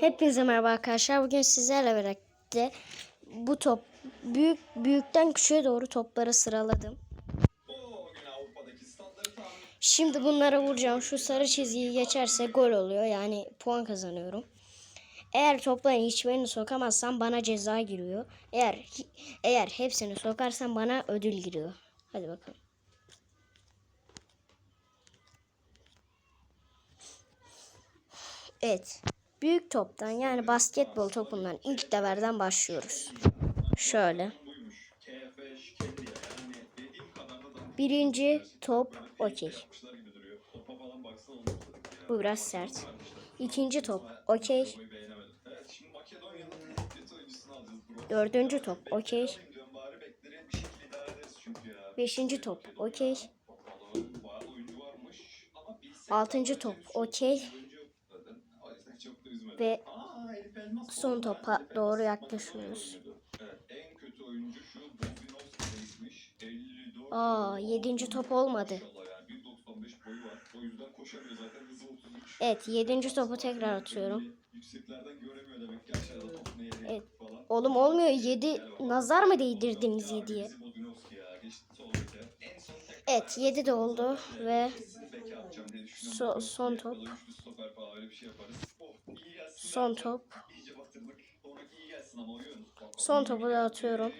Hepinize merhaba arkadaşlar. Bugün sizlerle birlikte bu top büyük büyükten küçüğe doğru topları sıraladım. Şimdi bunlara vuracağım. Şu sarı çizgiyi geçerse gol oluyor. Yani puan kazanıyorum. Eğer topların hiçbirini sokamazsam bana ceza giriyor. Eğer eğer hepsini sokarsam bana ödül giriyor. Hadi bakalım. Evet. Büyük toptan yani basketbol topundan ilk deverden başlıyoruz. Şöyle. Birinci top okey. Bu biraz sert. İkinci top okey. Dördüncü top okey. Beşinci top okey. Altıncı top okey. Ve son topa doğru yaklaşıyoruz. Aa, yedinci top olmadı. Evet, yedinci topu tekrar atıyorum. Evet. Oğlum olmuyor. Yedi nazar mı değdirdiniz yediye? Evet, yedi de oldu ve so- son top. Son top. Son topu da atıyorum.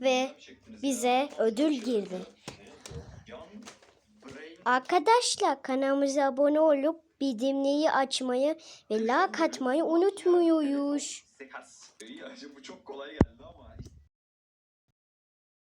Ve bize ödül girdi. Arkadaşlar kanalımıza abone olup bildirimleri açmayı ve like atmayı unutmuyoruz. Bu çok kolay geldi ama